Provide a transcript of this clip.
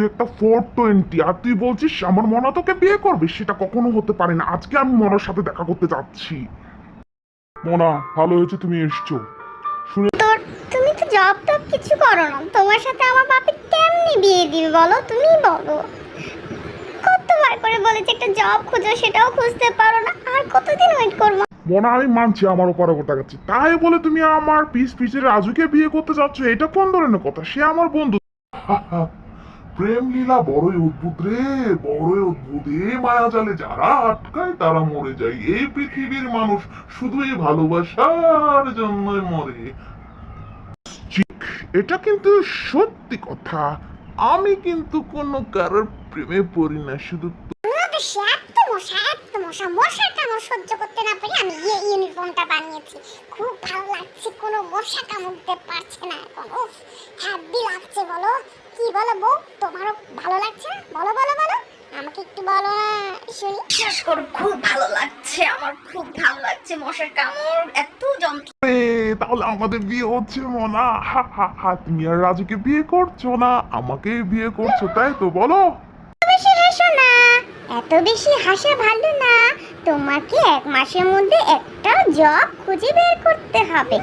তুই একটা four twenty আর তুই বলছিস আমার মনা তোকে বিয়ে করবে? সেটা কখনো হতে পারে না। আজকে আমি মনার সাথে দেখা করতে যাচ্ছি। মনা ভালো হয়েছে তুমি এসছো। শুনে তুমি তো জব টব কিছু করো না। তোমার সাথে আমার বাপে কেমনি বিয়ে দিবে বলো? তুমি বলো। কতবার করে বলেছি একটা জব খুঁজো সেটাও খুঁজতে পারো না। আর কতদিন ওয়েট করব? মনা আমি মানছি আমার ওপরে কথা গেছে। তাই বলে তুমি আমার পিস পিসের রাজুকে বিয়ে করতে যাচ্ছ? এটা কোন ধরনের কথা? সে আমার বন্ধু। প্রেম লীলা বড়ই অদ্ভুত রে, বড়ই অদ্ভুত। এই মায়াজালে যারা আটকায় তারা মরে যায়। এই পৃথিবীর মানুষ শুধুই ভালোবাসার জন্যই মরে। এটা কিন্তু সত্যি কথা। আমি কিন্তু কোনো কারোর প্রেমে পড়ি না, শুধু মশা মশার কামড় সহ্য করতে না পারি আমি এই ইউনিফর্মটা বানিয়েছি। খুব ভালো লাগছে কোনো মশা কামড়তে পারছে না এখন। উফ হ্যাপি লাগছে বলো। কি বলো বউ তোমারও ভালো লাগছে না? বলো বলো বলো। আমাকে একটু বলো না শুনি করো খুব ভালো লাগছে আমার খুব ভালো লাগছে মশার কামড় এত যন্ত্র এ, তাহলে আমাদের বিয়ে হচ্ছে মনা। হা হা হা তুমি আর রাজুকে বিয়ে করছ না আমাকে বিয়ে করছ তাই তো বলো। বেশি হাসো না এত বেশি হাসা ভালো না। তোমাকে এক মাসের মধ্যে একটা জব খুঁজে বের করতে হবে।